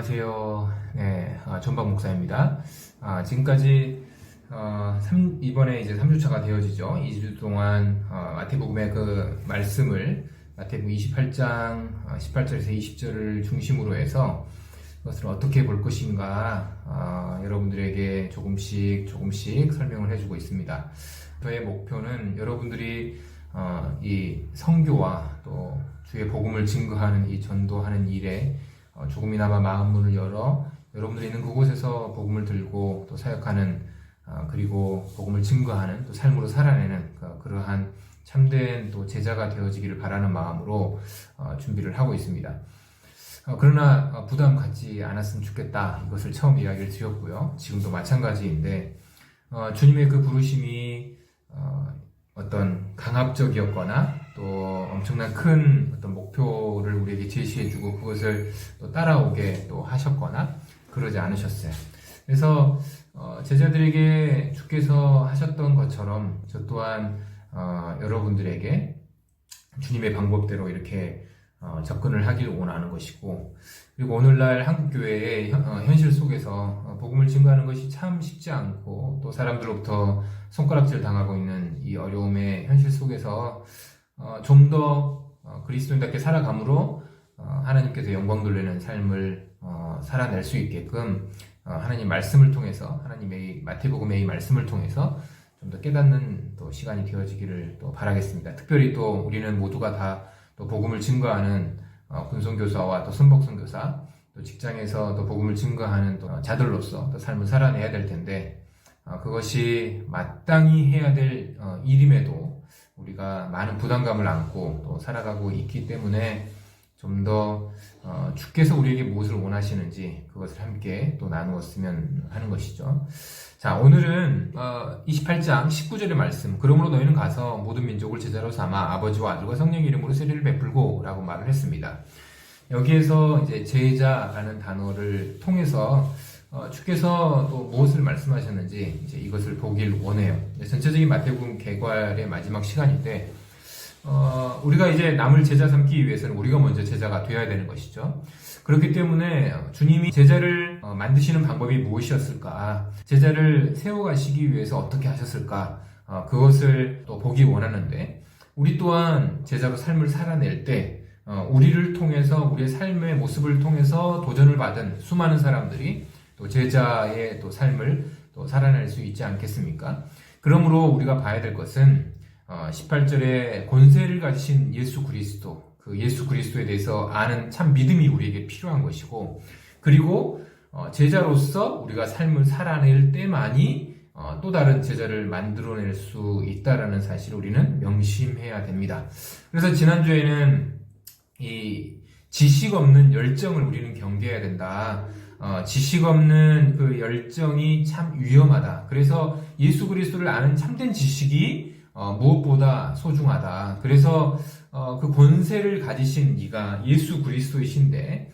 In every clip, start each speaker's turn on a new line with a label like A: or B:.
A: 안녕하세요. 네, 아, 전박 목사입니다. 아, 지금까지 어, 삼- 이번에 이제 3주차가 되어지죠. 2주 동안 어, 마태복음의 그 말씀을 마태복음 28장 18절에서 20절을 중심으로 해서 그것을 어떻게 볼 것인가 아, 여러분들에게 조금씩 조금씩 설명을 해주고 있습니다. 저의 목표는 여러분들이 어, 이 성교와 또 주의 복음을 증거하는 이 전도하는 일에 어, 조금이나마 마음 문을 열어 여러분들이 있는 그곳에서 복음을 들고 또 사역하는 어, 그리고 복음을 증거하는 또 삶으로 살아내는 그- 그러한 참된 또 제자가 되어지기를 바라는 마음으로 어, 준비를 하고 있습니다. 어, 그러나 어, 부담 갖지 않았으면 좋겠다 이것을 처음 이야기를 드렸고요. 지금도 마찬가지인데 어, 주님의 그 부르심이 어, 어떤 강압적이었거나 또 엄청난 큰 어떤 목표를 우리에게 제시해주고 그것을 또 따라오게 또 하셨거나 그러지 않으셨어요. 그래서 어, 제자들에게 주께서 하셨던 것처럼 저 또한 어, 여러분들에게 주님의 방법대로 이렇게 어, 접근을 하기를 원하는 것이고 그리고 오늘날 한국 교회의 현, 어, 현실 속에서 어, 복음을 증거하는 것이 참 쉽지 않고 또 사람들로부터 손가락질 당하고 있는 이 어려움의 현실 속에서 어, 좀 더 그리스도인답게 살아감으로 어, 하나님께서 영광 돌리는 삶을 어, 살아낼 수 있게끔 어, 하나님 말씀을 통해서 하나님의 마태복음의 이 말씀을 통해서 좀 더 깨닫는 또 시간이 되어지기를 또 바라겠습니다. 특별히 또 우리는 모두가 다 또 복음을 증거하는 어, 군송교사와 또 선복선교사 또 직장에서 또 복음을 증거하는 또 자들로서 또 삶을 살아내야 될 텐데 어, 그것이 마땅히 해야 될 어, 일임에도 우리가 많은 부담감을 안고 또 살아가고 있기 때문에 좀더 어, 주께서 우리에게 무엇을 원하시는지 그것을 함께 또 나누었으면 하는 것이죠. 자, 오늘은 어, 28장 19절의 말씀. 그러므로 너희는 가서 모든 민족을 제자로 삼아 아버지와 아들과 성령 이름으로 세례를 베풀고라고 말을 했습니다. 여기에서 이제 제자라는 단어를 통해서 어, 주께서 또 무엇을 말씀하셨는지 이제 이것을 보길 원해요. 전체적인 마태복음 개괄의 마지막 시간인데 어, 우리가 이제 남을 제자 삼기 위해서는 우리가 먼저 제자가 되어야 되는 것이죠. 그렇기 때문에 주님이 제자를 어, 만드시는 방법이 무엇이었을까? 제자를 세워가시기 위해서 어떻게 하셨을까? 어, 그것을 또 보기 원하는데 우리 또한 제자로 삶을 살아낼 때 어, 우리를 통해서 우리의 삶의 모습을 통해서 도전을 받은 수많은 사람들이 또 제자의 또 삶을 또 살아낼 수 있지 않겠습니까? 그러므로 우리가 봐야 될 것은 어, 18절에 권세를 가지신 예수 그리스도, 그 예수 그리스도에 대해서 아는 참 믿음이 우리에게 필요한 것이고, 그리고 어, 제자로서 우리가 삶을 살아낼 때만이 어, 또 다른 제자를 만들어낼 수 있다라는 사실을 우리는 명심해야 됩니다. 그래서 지난주에는 이 지식 없는 열정을 우리는 경계해야 된다. 어, 지식 없는 그 열정이 참 위험하다. 그래서 예수 그리스도를 아는 참된 지식이 어, 무엇보다 소중하다. 그래서 어, 그 권세를 가지신 이가 예수 그리스도이신데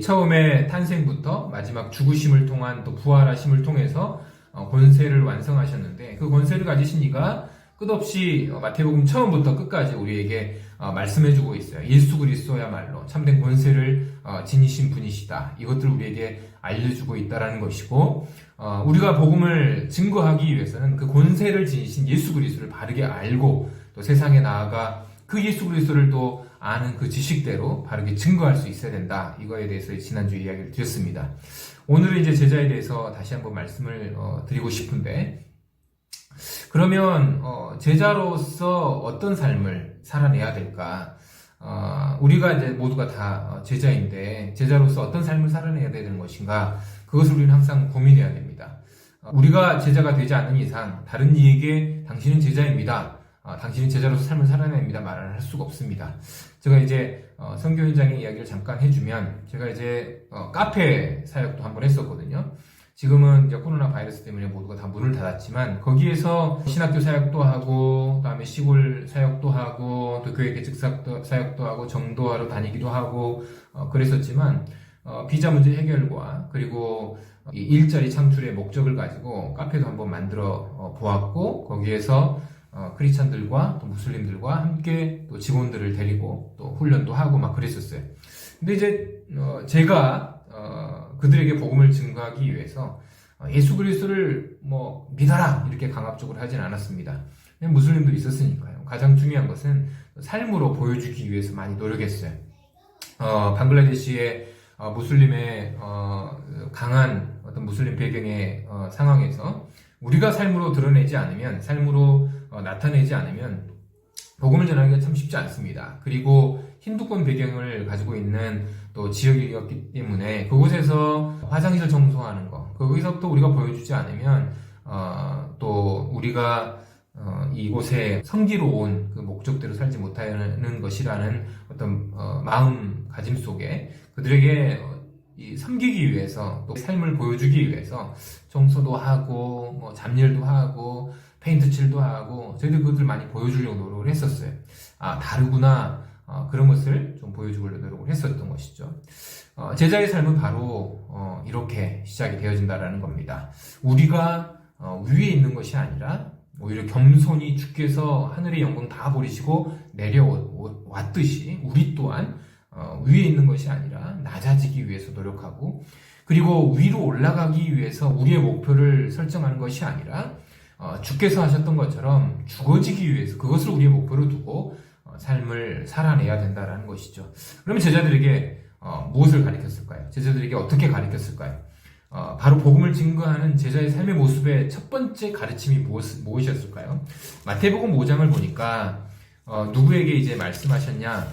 A: 처음에 탄생부터 마지막 죽으심을 통한 또 부활하심을 통해서 어, 권세를 완성하셨는데 그 권세를 가지신 이가 끝없이 어, 마태복음 처음부터 끝까지 우리에게 어, 말씀해주고 있어요. 예수 그리스도야말로 참된 권세를 어, 지니신 분이시다. 이것들 우리에게 알려주고 있다라는 것이고 어, 우리가 복음을 증거하기 위해서는 그 권세를 지니신 예수 그리스도를 바르게 알고 또 세상에 나아가 그 예수 그리스도를 또 아는 그 지식대로 바르게 증거할 수 있어야 된다. 이거에 대해서 지난주 이야기를 드렸습니다. 오늘은 이제 제자에 대해서 다시 한번 말씀을 어, 드리고 싶은데 그러면 어, 제자로서 어떤 삶을 살아내야 될까? 어, 우리가 이제 모두가 다 어, 제자인데 제자로서 어떤 삶을 살아내야 되는 것인가? 그것을 우리는 항상 고민해야 됩니다. 어, 우리가 제자가 되지 않는 이상 다른 이에게 당신은 제자입니다. 어, 당신은 제자로서 삶을 살아냅니다. 말을 할 수가 없습니다. 제가 이제 어, 선교 현장의 이야기를 잠깐 해주면 제가 이제 어, 카페 사역도 한번 했었거든요. 지금은 이제 코로나 바이러스 때문에 모두가 다 문을 닫았지만 거기에서 신학교 사역도 하고 그다음에 시골 사역도 하고 또 교회 개척 사역도, 하고 정도하러 다니기도 하고 어, 그랬었지만 어, 비자 문제 해결과 그리고 이 일자리 창출의 목적을 가지고 카페도 한번 만들어 어, 보았고 거기에서 어, 크리스찬들과 또 무슬림들과 함께 또 직원들을 데리고 또 훈련도 하고 막 그랬었어요. 근데 이제 어, 제가 어, 그들에게 복음을 증거하기 위해서 어, 예수 그리스도를 뭐 믿어라 이렇게 강압적으로 하진 않았습니다. 무슬림도 있었으니까요. 가장 중요한 것은 삶으로 보여주기 위해서 많이 노력했어요. 어, 방글라데시의 어, 무슬림의 어, 강한 어떤 무슬림 배경의 어, 상황에서 우리가 삶으로 드러내지 않으면 삶으로 어, 나타내지 않으면 복음을 전하기가 참 쉽지 않습니다. 그리고 힌두권 배경을 가지고 있는 또 지역이었기 때문에 그곳에서 화장실 청소하는 거 거기서부터 우리가 보여주지 않으면 어, 또 우리가 어, 이곳에 성기로 온그 목적대로 살지 못하는 것이라는 어떤 어, 마음가짐 속에 그들에게 어, 이 섬기기 위해서 또 삶을 보여주기 위해서 청소도 하고 뭐 잡일도 하고 페인트 칠도 하고 저희들 그것들 많이 보여주려고 노력을 했었어요. 아 다르구나 어, 그런 것을 좀 보여주려고 노력을 했었던 것이죠. 어, 제자의 삶은 바로 어, 이렇게 시작이 되어진다라는 겁니다. 우리가 어, 위에 있는 것이 아니라 오히려 겸손히 주께서 하늘의 영광 다 버리시고 내려왔듯이 우리 또한 어, 위에 있는 것이 아니라 낮아지기 위해서 노력하고 그리고 위로 올라가기 위해서 우리의 목표를 설정하는 것이 아니라 어, 주께서 하셨던 것처럼 죽어지기 위해서 그것을 우리의 목표로 두고 어, 삶을 살아내야 된다라는 것이죠. 그러면 제자들에게 어, 무엇을 가르쳤을까요? 제자들에게 어떻게 가르쳤을까요? 어, 바로 복음을 증거하는 제자의 삶의 모습의 첫 번째 가르침이 무엇, 무엇이었을까요? 마태복음 5장을 보니까 어, 누구에게 이제 말씀하셨냐?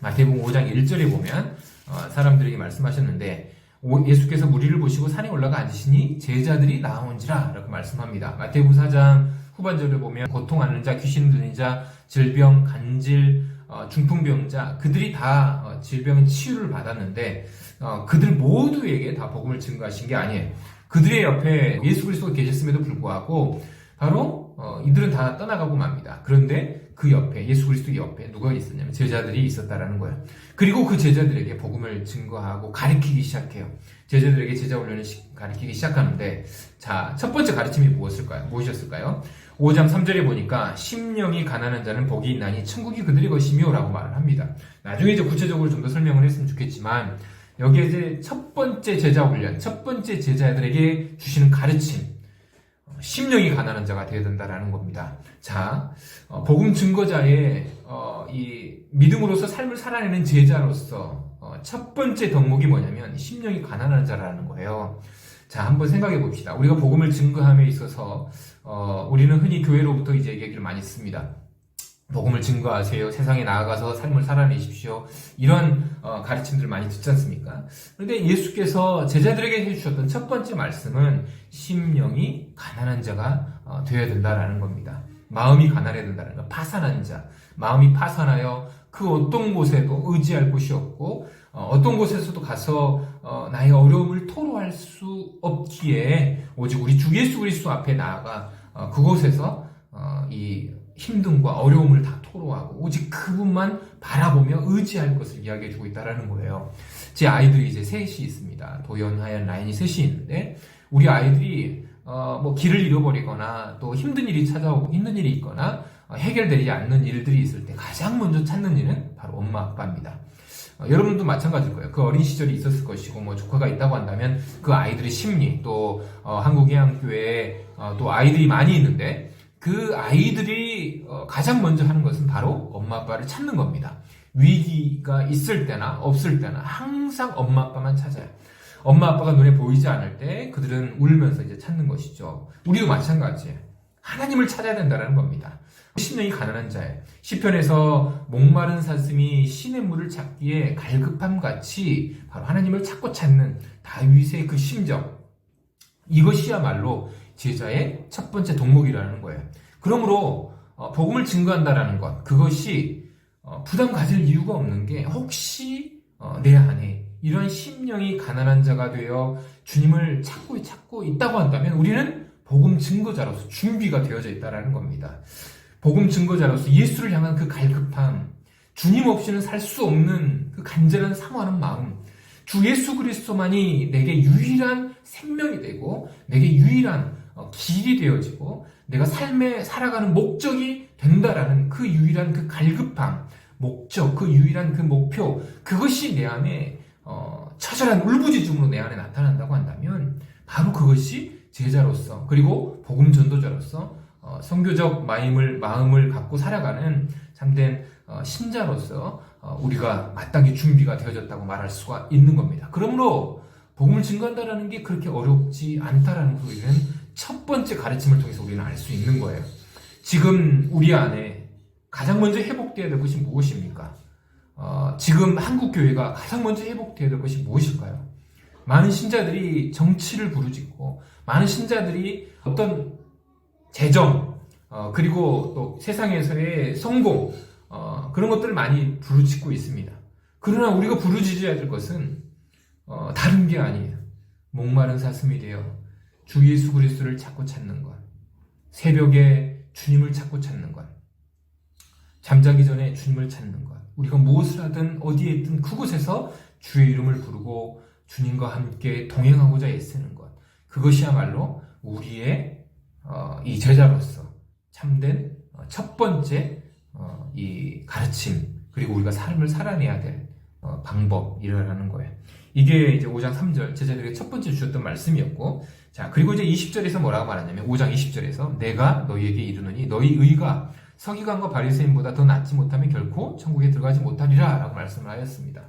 A: 마태복음 5장 1절에 보면 어, 사람들에게 말씀하셨는데 오- 예수께서 무리를 보시고 산에 올라가 앉으시니 제자들이 나온지라 라고 말씀합니다. 마태복음 4장 후반절에 보면 고통하는 자, 귀신 들린 자, 질병, 간질, 어, 중풍병자 그들이 다 어, 질병 치유를 받았는데 어, 그들 모두에게 다 복음을 증거하신 게 아니에요. 그들의 옆에 예수 그리스도가 계셨음에도 불구하고 바로 어, 이들은 다 떠나가고 맙니다. 그런데 그 옆에 예수 그리스도 옆에 누가 있었냐면 제자들이 있었다라는 거예요. 그리고 그 제자들에게 복음을 증거하고 가르치기 시작해요. 제자들에게 제자 훈련을 시- 가르치기 시작하는데 자, 첫 번째 가르침이 무엇일까요? 무엇이었을까요? 5장 3절에 보니까 심령이 가난한 자는 복이 있나니 천국이 그들의 것이며라고 말을 합니다. 나중에 이제 구체적으로 좀 더 설명을 했으면 좋겠지만 여기에 이제 첫 번째 제자 훈련, 첫 번째 제자들에게 주시는 가르침, 어, 심령이 가난한 자가 되어야 된다라는 겁니다. 자, 어, 복음 증거자의 어, 이 믿음으로서 삶을 살아내는 제자로서 어, 첫 번째 덕목이 뭐냐면 심령이 가난한 자라는 거예요. 자, 한번 생각해 봅시다. 우리가 복음을 증거함에 있어서 어, 우리는 흔히 교회로부터 이제 얘기를 많이 씁니다. 복음을 증거하세요. 세상에 나아가서 삶을 살아내십시오. 이런 어, 가르침들 많이 듣지 않습니까? 그런데 예수께서 제자들에게 해주셨던 첫 번째 말씀은 심령이 가난한 자가 어, 되어야 된다라는 겁니다. 마음이 가난해야 된다는 거. 파산한 자, 마음이 파산하여 그 어떤 곳에도 의지할 곳이 없고 어, 떤 곳에서도 가서 어, 나의 어려움을 토로할 수 없기에 오직 우리 주 예수 그리스도 앞에 나아가 어, 그곳에서 어, 이 힘듦과 어려움을 다 토로하고 오직 그분만 바라보며 의지할 것을 이야기해 주고 있다라는 거예요. 제 아이들이 이제 셋이 있습니다. 도연, 하연, 라인이 셋이 있는데 우리 아이들이 어, 뭐 길을 잃어버리거나 또 힘든 일이 찾아오고 힘든 일이 있거나 어, 해결되지 않는 일들이 있을 때 가장 먼저 찾는 일은 바로 엄마 아빠입니다. 어, 여러분도 마찬가지일 거예요. 그 어린 시절이 있었을 것이고 뭐 조카가 있다고 한다면 그 아이들의 심리 또 어, 한국해양교회에 어, 또 아이들이 많이 있는데 그 아이들이 어, 가장 먼저 하는 것은 바로 엄마 아빠를 찾는 겁니다. 위기가 있을 때나 없을 때나 항상 엄마 아빠만 찾아요. 엄마 아빠가 눈에 보이지 않을 때 그들은 울면서 이제 찾는 것이죠. 우리도 마찬가지예요. 하나님을 찾아야 된다는 겁니다. 심령이 가난한 자예요. 시편에서 목마른 사슴이 신의 물을 찾기에 갈급함 같이 바로 하나님을 찾고 찾는 다윗의 그 심정 이것이야말로 제자의 첫 번째 덕목이라는 거예요. 그러므로 어, 복음을 증거한다라는 것 그것이 어, 부담 가질 이유가 없는 게 혹시 어, 내 안에 이런 심령이 가난한 자가 되어 주님을 찾고 찾고 있다고 한다면 우리는 복음 증거자로서 준비가 되어져 있다라는 겁니다. 복음 증거자로서 예수를 향한 그 갈급함, 주님 없이는 살 수 없는 그 간절한 사모하는 마음, 주 예수 그리스도만이 내게 유일한 생명이 되고 내게 유일한 어, 길이 되어지고 내가 삶에 살아가는 목적이 된다라는 그 유일한 그 갈급함, 목적, 그 유일한 그 목표, 그것이 내 안에 어, 처절한 울부짖음으로 내 안에 나타난다고 한다면 바로 그것이 제자로서 그리고 복음 전도자로서 어, 성교적 마음을 마음을 갖고 살아가는 참된 어, 신자로서 어, 우리가 마땅히 준비가 되어졌다고 말할 수가 있는 겁니다. 그러므로 복음을 증거한다라는 게 그렇게 어렵지 않다라는 그 우리는 첫 번째 가르침을 통해서 우리는 알 수 있는 거예요. 지금 우리 안에 가장 먼저 회복되어야 될 것이 무엇입니까? 어, 지금 한국 교회가 가장 먼저 회복되어야 될 것이 무엇일까요? 많은 신자들이 정치를 부르짖고 많은 신자들이 어떤 재정 어, 그리고 또 세상에서의 성공 어, 그런 것들을 많이 부르짖고 있습니다. 그러나 우리가 부르짖어야 될 것은 어, 다른 게 아니에요. 목마른 사슴이 되어 주 예수 그리스도를 찾고 찾는 것, 새벽에 주님을 찾고 찾는 것, 잠자기 전에 주님을 찾는 것. 우리가 무엇을 하든 어디에 있든 그곳에서 주의 이름을 부르고 주님과 함께 동행하고자 애쓰는 것. 그것이야말로 우리의 어, 이 제자로서 참된 어, 첫 번째 어, 이 가르침 그리고 우리가 삶을 살아내야 될 어, 방법이라는 거예요. 이게 이제 5장 3절 제자들에게 첫 번째 주셨던 말씀이었고 자 그리고 이제 20절에서 뭐라고 말하냐면 5장 20절에서 내가 너희에게 이르노니 너희 의가 서기관과 바리새인보다 더 낫지 못하면 결코 천국에 들어가지 못하리라 라고 말씀을 하였습니다.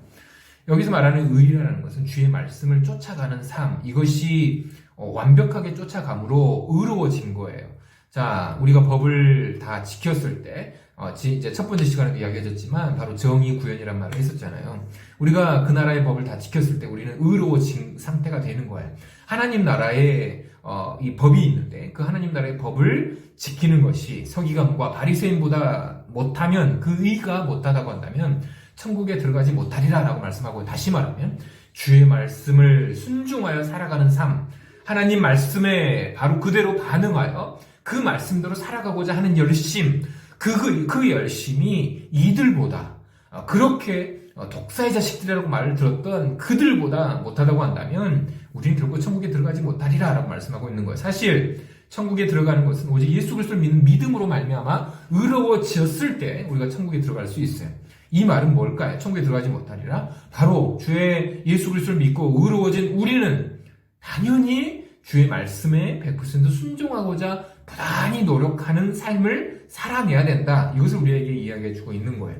A: 여기서 말하는 의라는 것은 주의 말씀을 쫓아가는 삶 이것이 어, 완벽하게 쫓아감으로 의로워진 거예요. 자, 우리가 법을 다 지켰을 때, 어, 지- 이제 첫 번째 시간에도 이야기해줬지만, 바로 정의 구현이란 말을 했었잖아요. 우리가 그 나라의 법을 다 지켰을 때 우리는 의로워진 상태가 되는 거예요. 하나님 나라에, 어, 이 법이 있는데, 그 하나님 나라의 법을 지키는 것이 서기관과 바리새인보다 못하면, 그 의가 못하다고 한다면, 천국에 들어가지 못하리라 라고 말씀하고, 다시 말하면, 주의 말씀을 순종하여 살아가는 삶, 하나님 말씀에 바로 그대로 반응하여 그 말씀대로 살아가고자 하는 열심, 그, 그, 그 열심이 이들보다 어, 그렇게 어, 독사의 자식들이라고 말을 들었던 그들보다 못하다고 한다면 우리는 결국 천국에 들어가지 못하리라 라고 말씀하고 있는 거예요. 사실 천국에 들어가는 것은 오직 예수 그리스도를 믿는 믿음으로 말미암아 의로워지었을 때 우리가 천국에 들어갈 수 있어요. 이 말은 뭘까요? 천국에 들어가지 못하리라? 바로 주의 예수 그리스도를 믿고 의로워진 우리는 당연히 주의 말씀에 100% 순종하고자 부단히 노력하는 삶을 살아내야 된다. 이것을 우리에게 이야기해 주고 있는 거예요.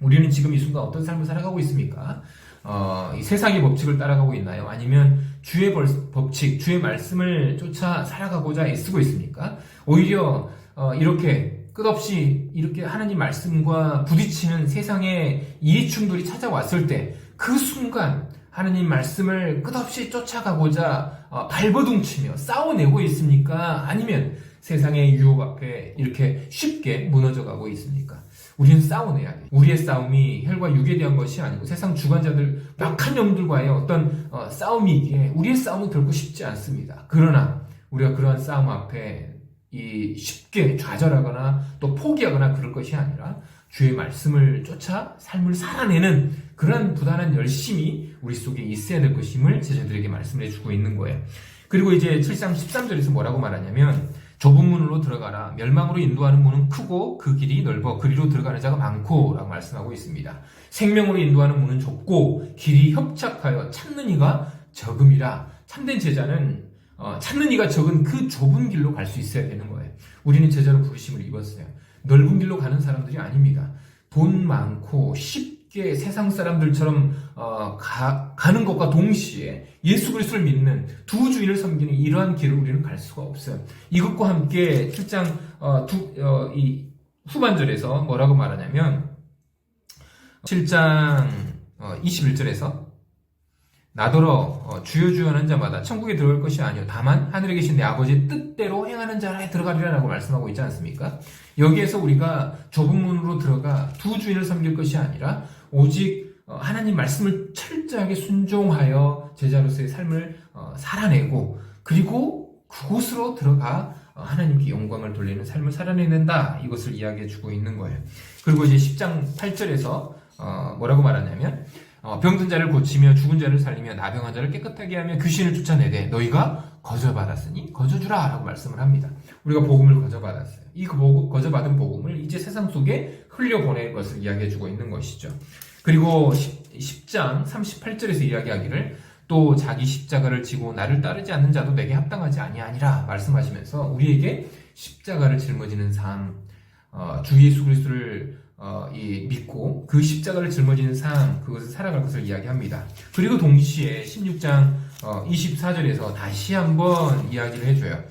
A: 우리는 지금 이 순간 어떤 삶을 살아가고 있습니까? 어, 이 세상의 법칙을 따라가고 있나요? 아니면 주의 벌- 법칙, 주의 말씀을 쫓아 살아가고자 애쓰고 있습니까? 오히려 어, 이렇게 끝없이 이렇게 하나님 말씀과 부딪히는 세상의 이해충돌이 찾아왔을 때 그 순간 하나님 말씀을 끝없이 쫓아가고자 어, 발버둥치며 싸워내고 있습니까? 아니면 세상의 유혹 앞에 이렇게 쉽게 무너져가고 있습니까? 우리는 싸워내야 돼. 우리의 싸움이 혈과 육에 대한 것이 아니고 세상 주관자들 막한 영들과의 어떤 어, 싸움이기에 우리의 싸움은 결코 쉽지 않습니다. 그러나 우리가 그러한 싸움 앞에 이 쉽게 좌절하거나 또 포기하거나 그럴 것이 아니라 주의 말씀을 쫓아 삶을 살아내는 그런 부단한 열심이 우리 속에 있어야 될 것임을 제자들에게 말씀을 해주고 있는 거예요. 그리고 이제 7장 13절에서 뭐라고 말하냐면 좁은 문으로 들어가라. 멸망으로 인도하는 문은 크고 그 길이 넓어 그리로 들어가는 자가 많고 라고 말씀하고 있습니다. 생명으로 인도하는 문은 좁고 길이 협착하여 찾는 이가 적음이라. 참된 제자는 어, 찾는 이가 적은 그 좁은 길로 갈 수 있어야 되는 거예요. 우리는 제자로 부르심을 입었어요. 넓은 길로 가는 사람들이 아닙니다. 돈 많고 쉽게 세상 사람들처럼 어, 가, 는 것과 동시에 예수 그리스도를 믿는 두 주인을 섬기는 이러한 길을 우리는 갈 수가 없어요. 이것과 함께 7장 어, 두, 어, 이 후반절에서 뭐라고 말하냐면 7장 어, 21절에서 나더러 어, 주여 주여 하는 자마다 천국에 들어갈 것이 아니요 다만 하늘에 계신 내 아버지의 뜻대로 행하는 자라에 들어가리라라고 말씀하고 있지 않습니까? 여기에서 우리가 좁은 문으로 들어가 두 주인을 섬길 것이 아니라 오직 어, 하나님 말씀을 철저하게 순종하여 제자로서의 삶을 어, 살아내고 그리고 그곳으로 들어가 어, 하나님께 영광을 돌리는 삶을 살아내는다 이것을 이야기해 주고 있는 거예요. 그리고 이제 10장 8절에서 어, 뭐라고 말하냐면 어, 병든 자를 고치며 죽은 자를 살리며 나병한 자를 깨끗하게 하며 귀신을 쫓아내되 너희가 거저받았으니 거저주라 라고 말씀을 합니다. 우리가 복음을 거저받았어요. 이그 거저받은 복음을 이제 세상 속에 흘려보낼 것을 이야기해 주고 있는 것이죠. 그리고 10, 장 38절에서 이야기하기를 또 자기 십자가를 지고 나를 따르지 않는 자도 내게 합당하지 아니하니라 말씀하시면서 우리에게 십자가를 짊어지는 삶, 어, 주 예수 그리스도를 어, 이 믿고 그 십자가를 짊어지는 삶, 그것을 살아갈 것을 이야기합니다. 그리고 동시에 16장 어, 24절에서 다시 한번 이야기를 해줘요.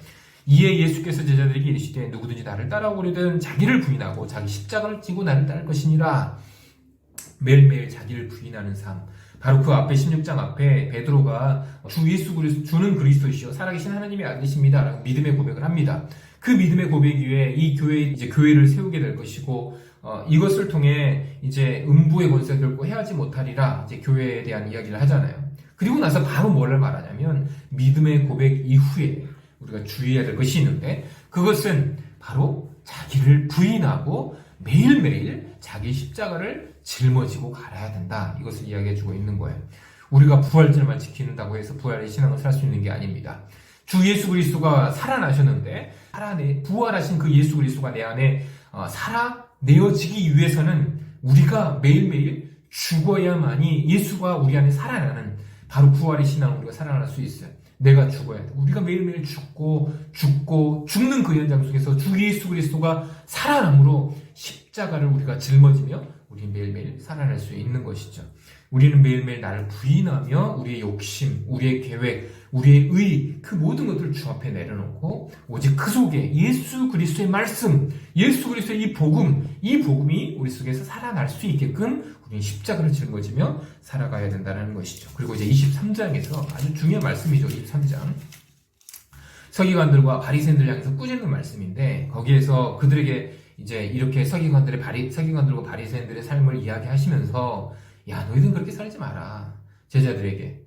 A: 이에 예수께서 제자들에게 이르시되 누구든지 나를 따라오려든 자기를 부인하고 자기 십자가를 지고 나를 따를 것이니라. 매일매일 자기를 부인하는 삶. 바로 그 앞에 16장 앞에 베드로가 주 예수 그리스도 주는 그리스도이시요 살아계신 하나님의 아들이십니다라고 믿음의 고백을 합니다. 그 믿음의 고백 위에 이 교회 이제 교회를 세우게 될 것이고 어, 이것을 통해 이제 음부의 권세 결코 해하지 못하리라 이제 교회에 대한 이야기를 하잖아요. 그리고 나서 바로 뭐를 말하냐면 믿음의 고백 이후에 우리가 주의해야 될 것이 있는데 그것은 바로 자기를 부인하고 매일매일 자기 십자가를 짊어지고 갈아야 된다. 이것을 이야기해 주고 있는 거예요. 우리가 부활절만 지키는다고 해서 부활의 신앙을 살 수 있는 게 아닙니다. 주 예수 그리스도가 살아나셨는데 살아내 부활하신 그 예수 그리스도가 내 안에 어, 살아내어지기 위해서는 우리가 매일매일 죽어야만이 예수가 우리 안에 살아나는 바로 부활의 신앙을 우리가 살아날 수 있어요. 내가 죽어야 돼. 우리가 매일매일 죽고 죽고 죽는 그 현장 속에서 주 예수 그리스도가 살아남으로 십자가를 우리가 짊어지며 우리 매일매일 살아날 수 있는 것이죠. 우리는 매일매일 나를 부인하며 우리의 욕심, 우리의 계획, 우리의 의, 그 모든 것들을 주 앞에 내려놓고 오직 그 속에 예수 그리스도의 말씀, 예수 그리스도의 이 복음, 이 복음이 우리 속에서 살아날 수 있게끔 우리는 십자가를 짊어지며 살아가야 된다는 것이죠. 그리고 이제 23장에서 아주 중요한 말씀이죠. 23장. 서기관들과 바리새인들 향해서 꾸짖는 말씀인데 거기에서 그들에게 이제 이렇게 서기관들의 바리 서기관들과 바리새인들의 삶을 이야기하시면서 야 너희들은 그렇게 살지 마라 제자들에게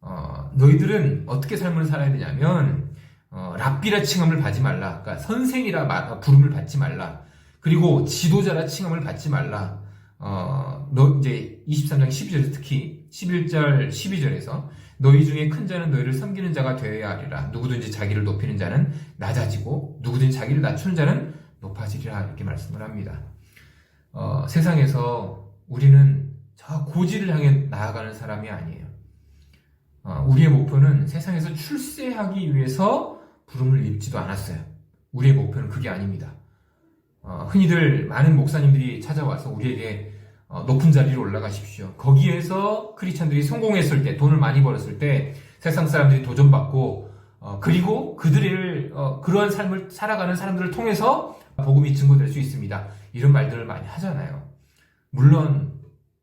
A: 어, 너희들은 어떻게 삶을 살아야 되냐면 어, 랍비라 칭함을 받지 말라. 그러니까 선생이라 마, 부름을 받지 말라. 그리고 지도자라 칭함을 받지 말라. 어, 너 이제 23장 12절에서 특히 11절 12절에서 너희 중에 큰 자는 너희를 섬기는 자가 되어야 하리라. 누구든지 자기를 높이는 자는 낮아지고 누구든지 자기를 낮추는 자는 높아지리라. 이렇게 말씀을 합니다. 어, 세상에서 우리는 저 고지를 향해 나아가는 사람이 아니에요. 어, 우리의 목표는 세상에서 출세하기 위해서 부름을 입지도 않았어요. 우리의 목표는 그게 아닙니다. 어, 흔히들 많은 목사님들이 찾아와서 우리에게 어, 높은 자리로 올라가십시오. 거기에서 크리스찬들이 성공했을 때, 돈을 많이 벌었을 때 세상 사람들이 도전받고 어, 그리고 그들을 어, 그러한 삶을 살아가는 사람들을 통해서 복음이 증거될 수 있습니다. 이런 말들을 많이 하잖아요. 물론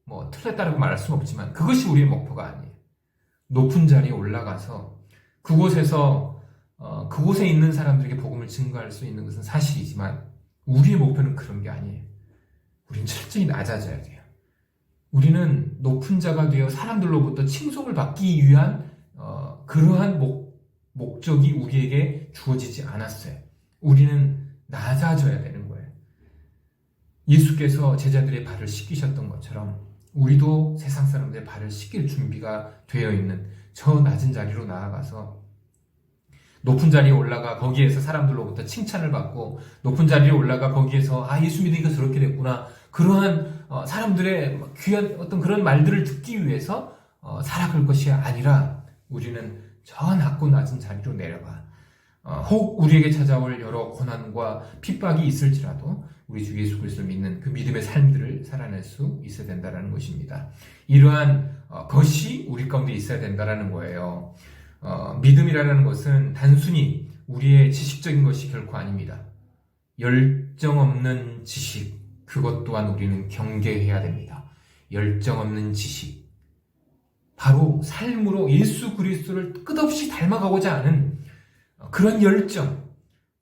A: 뭐 틀렸다고 말할 수는 없지만 그것이 우리의 목표가 아니에요. 높은 자리에 올라가서 그곳에서 어, 그곳에 있는 사람들에게 복음을 증거할 수 있는 것은 사실이지만 우리의 목표는 그런 게 아니에요. 우리는 철저히 낮아져야 돼요. 우리는 높은 자가 되어 사람들로부터 칭송을 받기 위한 어, 그러한 목, 목적이 우리에게 주어지지 않았어요. 우리는 낮아져야 되는 거예요. 예수께서 제자들의 발을 씻기셨던 것처럼 우리도 세상 사람들의 발을 씻길 준비가 되어 있는 저 낮은 자리로 나아가서 높은 자리에 올라가 거기에서 사람들로부터 칭찬을 받고 높은 자리에 올라가 거기에서 아 예수 믿으니까 저렇게 됐구나. 그러한 어, 사람들의 귀한 어떤 그런 말들을 듣기 위해서 어, 살아갈 것이 아니라 우리는 저 낮고 낮은 자리로 내려가 어, 혹 우리에게 찾아올 여러 고난과 핍박이 있을지라도 우리 주 예수 그리스도를 믿는 그 믿음의 삶들을 살아낼 수 있어야 된다는 것입니다. 이러한 어, 것이 우리 가운데 있어야 된다는 거예요. 어, 믿음이라는 것은 단순히 우리의 지식적인 것이 결코 아닙니다. 열정 없는 지식, 그것 또한 우리는 경계해야 됩니다. 열정 없는 지식. 바로 삶으로 예수 그리스도를 끝없이 닮아가고자 하는 그런 열정,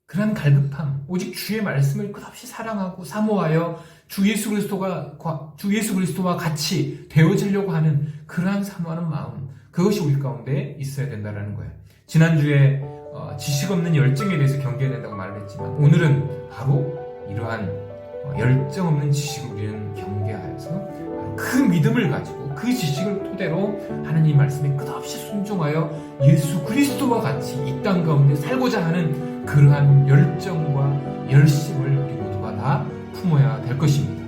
A: 그런 갈급함, 오직 주의 말씀을 끝없이 사랑하고 사모하여 주 예수 그리스도가 주 예수 그리스도와 같이 되어지려고 하는 그러한 사모하는 마음, 그것이 우리 가운데 있어야 된다는 거예요. 지난주에 어, 지식 없는 열정에 대해서 경계해야 된다고 말을 했지만 오늘은 바로 이러한 어, 열정 없는 지식을 우리는 경계하여서 그 믿음을 가지고 그 지식을 토대로 하나님 말씀에 끝없이 순종하여 예수 그리스도와 같이 이 땅 가운데 살고자 하는 그러한 열정과 열심을 우리 모두가 다 품어야 될 것입니다.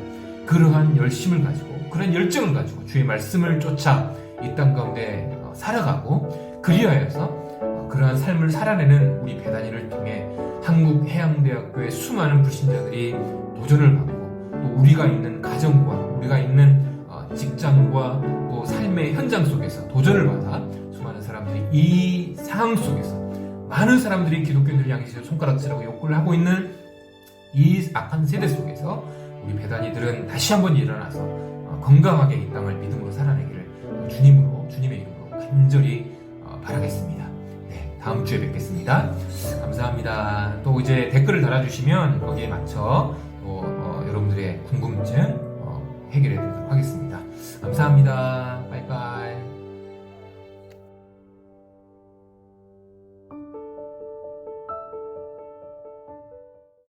A: 그러한 열심을 가지고 그런 열정을 가지고 주의 말씀을 쫓아 이 땅 가운데 어, 살아가고 그리하여서 어, 그러한 삶을 살아내는 우리 배단이를 통해 한국해양대학교의 수많은 불신자들이 도전을 받고 또 우리가 있는 가정과 우리가 있는 어, 직장과 또 삶의 현장 속에서 도전을 받아 수많은 사람들이 이 상황 속에서 많은 사람들이 기독교인들을 향해서 손가락질하고 욕을 하고 있는 이 악한 세대 속에서 우리 배단이들은 다시 한번 일어나서 어, 건강하게 이 땅을 믿음으로 살아내기를 주님으로 주님의 이름으로 간절히 어, 바라겠습니다. 네, 다음 주에 뵙겠습니다. 감사합니다. 또 이제 댓글을 달아주시면 거기에 맞춰 여러분들의 궁금증 어, 해결해 드리도록 하겠습니다. 감사합니다. 바이바이.